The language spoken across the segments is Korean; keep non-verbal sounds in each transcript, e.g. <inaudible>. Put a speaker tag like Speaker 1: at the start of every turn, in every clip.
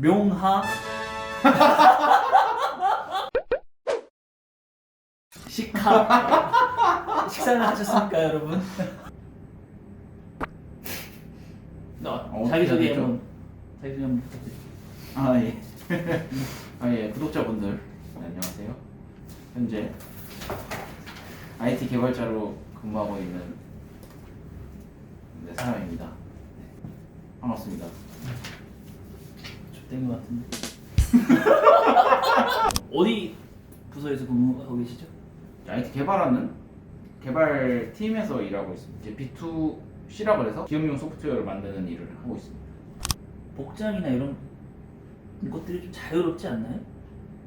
Speaker 1: 명하 <laughs> 식하 식사는 하셨습니까 여러분? 나
Speaker 2: 어,
Speaker 1: 자기 소개
Speaker 2: 되죠?
Speaker 1: 한번 자기 소개 한번 부탁드립니다.
Speaker 2: 아 예. <laughs> 아 예, 구독자분들 네, 안녕하세요. 현재 IT 개발자로 근무하고 있는 네, 사람입니다. 네, 반갑습니다.
Speaker 1: 좀된것 같은데. <laughs> 어디 부서에서 근무하고 계시죠?
Speaker 2: IT 개발하는 개발 팀에서 일하고 있습니다. 이제 B2C라고 해서 기업용 소프트웨어를 만드는 일을 하고 있습니다.
Speaker 1: 복장이나 이런 것들이 좀 자유롭지 않나요?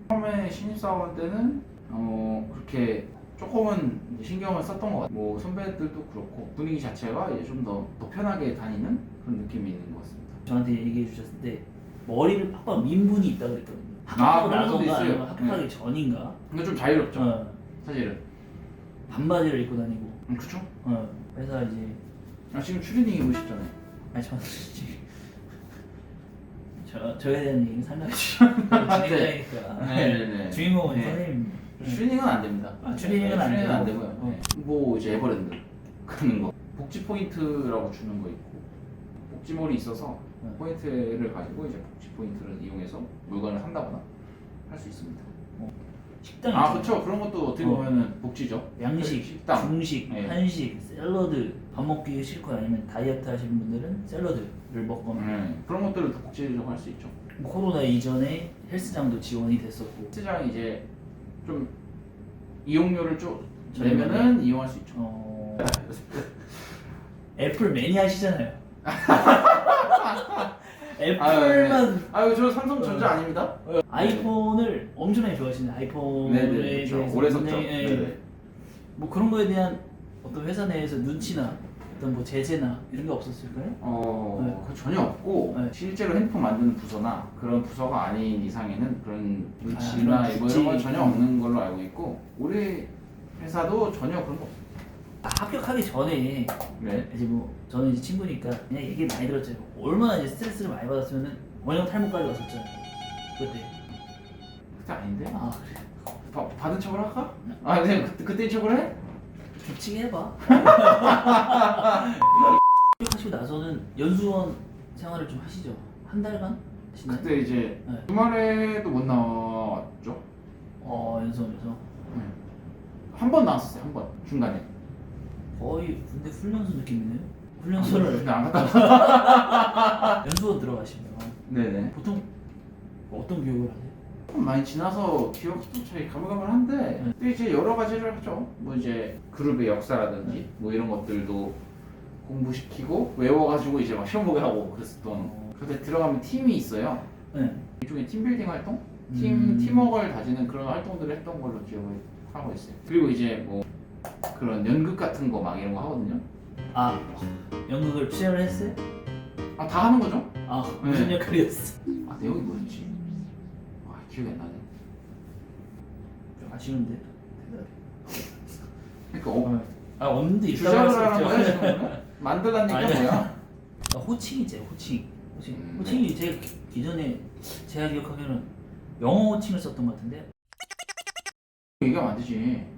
Speaker 2: 처음에 신입사원 때는 어 그렇게 조금은 이제 신경을 썼던 것 같아요. 뭐 선배들도 그렇고 분위기 자체가 이제 좀 더 더 편하게 다니는 그런 느낌이 있는 것 같습니다.
Speaker 1: 저한테 얘기해 주셨을 때 머리를 팍팍 민분이 있다 그랬거든요.
Speaker 2: 아, 그런
Speaker 1: 나서인가
Speaker 2: 있어요.
Speaker 1: 아니면 합격하기 전인가?
Speaker 2: 근데 좀 자유롭죠.
Speaker 1: 어,
Speaker 2: 사실은.
Speaker 1: 반바지를 입고 다니고
Speaker 2: 음, 그쵸?
Speaker 1: 어, 회사 이제
Speaker 2: 아, 지금 추리닝 입으셨잖아요.
Speaker 1: 아니 저는 지금 저 저에 대한 얘기는 상당히 진행자니까
Speaker 2: 네네네.
Speaker 1: 주인공은
Speaker 2: 네.
Speaker 1: 선생님.
Speaker 2: 추리닝은 안 됩니다.
Speaker 1: 아, 추리닝은 안
Speaker 2: 추리닝은 안
Speaker 1: 되고.
Speaker 2: 되고요.
Speaker 1: 어.
Speaker 2: 네. 뭐 이제 에버랜드 그런 거. 복지 포인트라고 주는 거 있고 복지몰이 있어서
Speaker 1: 네.
Speaker 2: 포인트를 가지고 이제 복지 포인트를 이용해서 물건을 산다거나 할 수 있습니다.
Speaker 1: 식당
Speaker 2: 아. 그렇죠. 그런 것도 어떻게
Speaker 1: 어.
Speaker 2: 보면은 복지죠.
Speaker 1: 양식,
Speaker 2: 식당.
Speaker 1: 중식,
Speaker 2: 네.
Speaker 1: 한식, 샐러드 밥 먹기 싫고 아니면 다이어트 하시는 분들은 샐러드를 먹거나
Speaker 2: 네. 그런 것들을 더 복지라고 할 수 있죠.
Speaker 1: 코로나 이전에 헬스장도 지원이 됐었고
Speaker 2: 시장 이제 좀 이용료를 좀
Speaker 1: 저렴하게?
Speaker 2: 내면은 이용할 수 있죠.
Speaker 1: 어... <laughs> 애플 매니 아시잖아요. 애플만
Speaker 2: 아유 저 삼성전자 아닙니다.
Speaker 1: 아이폰을 엄청나게 좋아하시는 아이폰에
Speaker 2: 네네
Speaker 1: 대해서
Speaker 2: 그렇죠. 오래 썼죠.
Speaker 1: 굉장히, 예,
Speaker 2: 네네.
Speaker 1: 뭐 그런 거에 대한 어떤 회사 내에서 눈치나 어떤 뭐 제재나 이런 게 없었을까요?
Speaker 2: 어
Speaker 1: 네.
Speaker 2: 그거 전혀 없고
Speaker 1: 네.
Speaker 2: 실제로 핸드폰 만드는 부서나 그런 부서가 아닌 이상에는 그런
Speaker 1: 아,
Speaker 2: 눈치나
Speaker 1: 그런
Speaker 2: 뭐 이런 건 전혀 없는 걸로 알고 있고 우리 회사도 전혀 그런 거 없어요.
Speaker 1: 아, 합격하기 전에
Speaker 2: 네.
Speaker 1: 이제 뭐 저는 이제 친구니까 그냥 얘기 많이 들었죠. 얼마나 이제 스트레스를 많이 받았으면은 원형 탈모까지 왔었잖아요. 그때.
Speaker 2: 그때 아닌데?
Speaker 1: 아 그래.
Speaker 2: 바, 받은 척을 할까? 아, 네, 그때 그때 척을 해?
Speaker 1: 겹치게 해봐. <laughs> 합격하시고 나서는 연수원 생활을 좀 하시죠. 한 달간 하시나요?
Speaker 2: 그때 이제
Speaker 1: 네.
Speaker 2: 주말에도 못 나왔죠.
Speaker 1: 어 연수원에서
Speaker 2: 한 번 나왔었어요, 한 번 중간에.
Speaker 1: 거의 군대 훈련소 느낌이네요.
Speaker 2: 아,
Speaker 1: 훈련소를
Speaker 2: 근데 안 갔다. <laughs>
Speaker 1: 연수원 들어가시면
Speaker 2: 네네.
Speaker 1: 보통 어떤 교육을 하세요?
Speaker 2: 조금 많이 지나서 기억도 잘 가물가물한데
Speaker 1: 네.
Speaker 2: 또 이제 여러 가지를 하죠. 뭐 이제 그룹의 역사라든지 뭐 이런 것들도 공부시키고 외워가지고 이제 막 시험 보게 하고 그랬었던.
Speaker 1: 어.
Speaker 2: 그때 들어가면 팀이 있어요.
Speaker 1: 네.
Speaker 2: 일종의 팀빌딩 활동, 팀
Speaker 1: 음.
Speaker 2: 팀워크를 다지는 그런 활동들을 했던 걸로 기억을 하고 있어요. 그리고 이제 뭐 그런 연극 같은 거 막 이런 거 하거든요.
Speaker 1: 아 연극을 수행을 했어요?
Speaker 2: 아 다 하는 거죠?
Speaker 1: 아 무슨
Speaker 2: 네.
Speaker 1: 역할이었어?
Speaker 2: 아 내용이 뭐였지? 아 기억이 안 나네.
Speaker 1: 좀 아쉬운데.
Speaker 2: 그러니까 어,
Speaker 1: 아 없는데 있다고
Speaker 2: 주작을
Speaker 1: 할수
Speaker 2: 하는. 거야 지금? <laughs> 만들라니까
Speaker 1: 아니야.
Speaker 2: 뭐야?
Speaker 1: 아, 호칭이지 호칭. 호칭.
Speaker 2: 음,
Speaker 1: 호칭이 제가 기- 기존에 제가 기억하기로는 영어 호칭을 썼던 것 같은데.
Speaker 2: 얘기하면 안 되지. <laughs>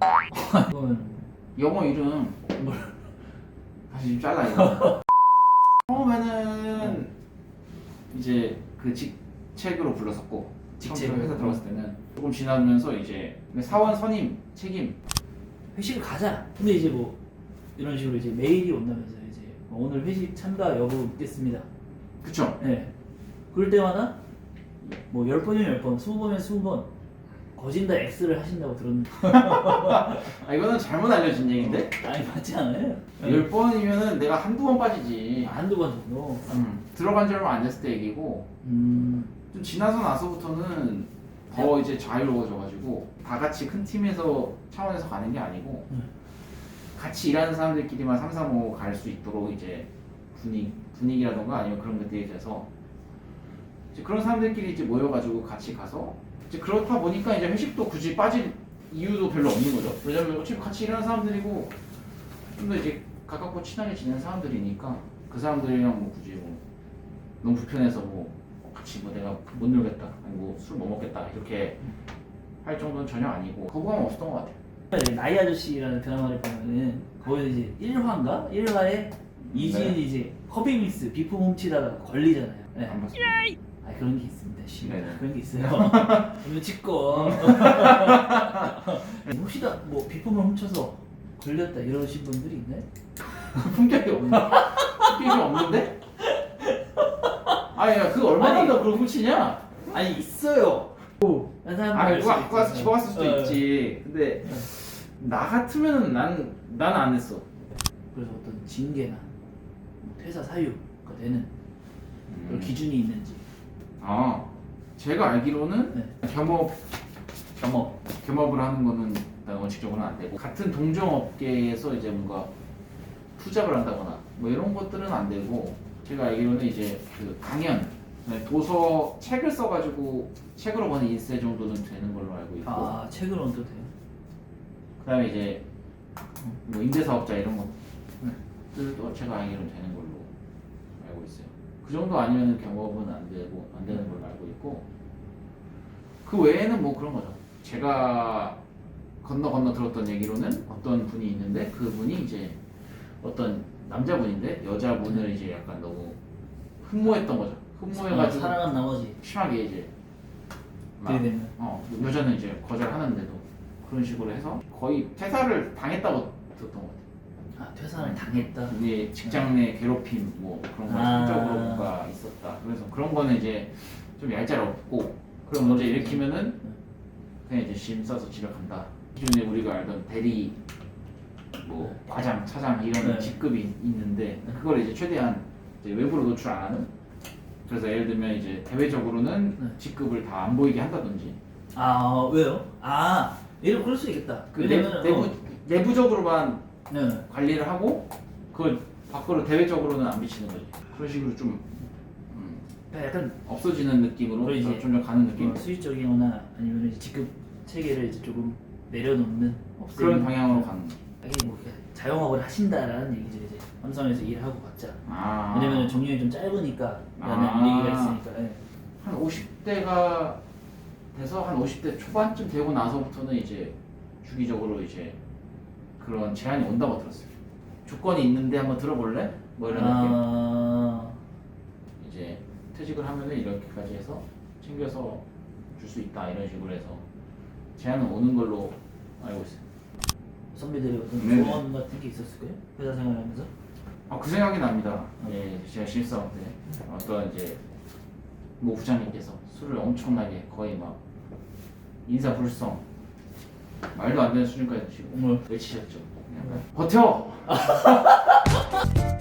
Speaker 1: 그거는
Speaker 2: 영어 이름
Speaker 1: 뭘? <laughs>
Speaker 2: 다시 좀 잘라 이거. <laughs> 처음에는 이제 그 직책으로 불렀었고
Speaker 1: 직책.
Speaker 2: 회사 들어갔을 때는 조금 지나면서 이제 사원 선임 책임
Speaker 1: 회식을 가자. 근데 이제 뭐 이런 식으로 이제 메일이 온다면서 이제 뭐 오늘 회식 참가 여부 묻겠습니다.
Speaker 2: 그쵸?
Speaker 1: 네. 그럴 때마다 뭐열 번이면 열 번, 스무 번이면 스무 번 거진 다 X를 하신다고 들었는데
Speaker 2: 아 이거는 잘못 알려진 얘기인데
Speaker 1: 아니 맞지 않아요?
Speaker 2: 열 번이면은 내가 한두 번 빠지지.
Speaker 1: 한두 번 정도.
Speaker 2: 음, 들어간 지 얼마 안 됐을 때 얘기고
Speaker 1: 음.
Speaker 2: 좀 지나서 나서부터는 더 이제 자유로워져가지고 다 같이 큰 팀에서 차원에서 가는 게 아니고
Speaker 1: 음.
Speaker 2: 같이 일하는 사람들끼리만 삼삼오오 갈 수 있도록 이제 분위기 분위기라던가 아니면 그런 것들에 대해서 이제 그런 사람들끼리 이제 모여가지고 같이 가서 이제 그렇다 보니까 이제 회식도 굳이 빠질 이유도 별로 없는 거죠. 왜냐면 어차피 같이 일하는 사람들이고 좀 더 이제 가깝고 친하게 지내는 사람들이니까 그 사람들이랑 뭐 굳이 뭐 너무 불편해서 뭐 같이 뭐 내가 못 놀겠다 아니고 술못 먹겠다 이렇게 할 정도는 전혀 아니고 거부감 없었던 것 같아요.
Speaker 1: 네, 나이 아저씨라는 드라마를 보면은 거기서 이제 1화인가? 1화에 이지은이
Speaker 2: 네.
Speaker 1: 이제 허빙미스 비품 훔치다가 걸리잖아요. 네.
Speaker 2: 안 봤습니다.
Speaker 1: 아 그런 게 있습니다. 씨.
Speaker 2: 네네.
Speaker 1: 그런 게 있어요. <laughs> 눈치껏. <laughs> 혹시나 뭐 비품을 훔쳐서 걸렸다 이러신 분들이 있나요? <laughs>
Speaker 2: 품격이 없는데? 품격이 없는데? 아니 야 그거 얼마나
Speaker 1: 아니.
Speaker 2: 더 그걸 훔치냐?
Speaker 1: 아니 있어요. 딴 사람들 아할
Speaker 2: 누가 갖고 와서
Speaker 1: 있잖아요.
Speaker 2: 집어갔을 수도
Speaker 1: 네.
Speaker 2: 있지 근데 나 같으면은 난, 난 안 했어
Speaker 1: 그래서 어떤 징계나 뭐 퇴사 사유가 되는 그런
Speaker 2: 음.
Speaker 1: 기준이 있는지.
Speaker 2: 아 제가 알기로는
Speaker 1: 네.
Speaker 2: 겸업
Speaker 1: 겸업.
Speaker 2: 겸업을 하는 거는 일단 원칙적으로는 안 되고 같은 동종 업계에서 이제 뭔가 투잡을 한다거나 뭐 이런 것들은 안 되고 제가 알기로는 이제 그 강연 네, 도서 책을 써가지고 책으로 버는 인세 정도는 되는 걸로 알고 있고
Speaker 1: 아 책을 얹어도 돼요.
Speaker 2: 그다음에 이제 뭐 임대사업자 이런 것들도 제가 알기로는 되는 걸로 알고 있어요. 그 정도 아니면 경업은 안 되고 안 되는 걸로 알고 있고 그 외에는 뭐 그런 거죠. 제가 건너 건너 들었던 얘기로는 어떤 분이 있는데 그 분이 이제 어떤 남자분인데 여자분을 이제 약간 너무 흠모했던 거죠. 흠모해가지고
Speaker 1: 사랑한 나머지
Speaker 2: 심하게 이제 막
Speaker 1: 들이대면.
Speaker 2: 어, 여자는 이제 거절하는데도 그런 식으로 해서 거의 퇴사를 당했다고 들었던 것 같아요.
Speaker 1: 아 퇴사를 당했다.
Speaker 2: 이제 직장 내 괴롭힘 뭐 그런 거
Speaker 1: 아.
Speaker 2: 성적으로 뭔가 있었다. 그래서 그런 거는 이제 좀 얄짤 없고 그런 문제 일으키면은 그냥 이제 심 싸서 집에 간다. 기존에 우리가 알던 대리 뭐 과장, 차장 이런
Speaker 1: 네.
Speaker 2: 직급이 있는데 그걸 이제 최대한 이제 외부로 노출 안 하는. 그래서 예를 들면 이제 대외적으로는
Speaker 1: 네.
Speaker 2: 직급을 다 안 보이게 한다든지
Speaker 1: 아 왜요? 아 예를 그럴 수 있겠다.
Speaker 2: 그 내,
Speaker 1: 왜냐면
Speaker 2: 내부
Speaker 1: 어,
Speaker 2: 내부적으로만
Speaker 1: 네.
Speaker 2: 관리를 하고 그걸 밖으로 대외적으로는 안 비치는 거지. 그런 식으로 좀 음,
Speaker 1: 그러니까 약간
Speaker 2: 없어지는 느낌으로
Speaker 1: 그래, 이제
Speaker 2: 점점 가는 느낌.
Speaker 1: 뭐 수익적이거나 아니면 이제 직급 체계를 이제 조금 내려놓는 없애는
Speaker 2: 그런 방향으로 가는. 거.
Speaker 1: 이게 뭐 그냥 자영업을 하신다라는 얘기죠 이제 삼성에서 일을 하고 갔자.
Speaker 2: 아.
Speaker 1: 왜냐면 종료이 좀 짧으니까 라는
Speaker 2: 아.
Speaker 1: 얘기가 있으니까. 예.
Speaker 2: 한 50대가 돼서 한 50대 초반쯤 되고 나서부터는 이제 주기적으로 이제 그런 제안이 온다고 들었어요. 조건이 있는데 한번 들어볼래? 뭐 이런 느낌.
Speaker 1: 아,
Speaker 2: 이제 퇴직을 하면은 이렇게까지 해서 챙겨서 줄 수 있다 이런 식으로 해서 제안은 오는 걸로 알고 있어요.
Speaker 1: 선배들의 어떤
Speaker 2: 네네.
Speaker 1: 조언 같은 게 있었을까요? 회사 생활하면서?
Speaker 2: 아, 그 생각이 납니다. 예, 제가 신입사원 때 어떤 이제 모 부장님께서 술을 엄청나게 거의 막 인사불성 말도 안 되는 수준까지
Speaker 1: 뭘?
Speaker 2: 외치셨죠. 그냥 버텨! <laughs>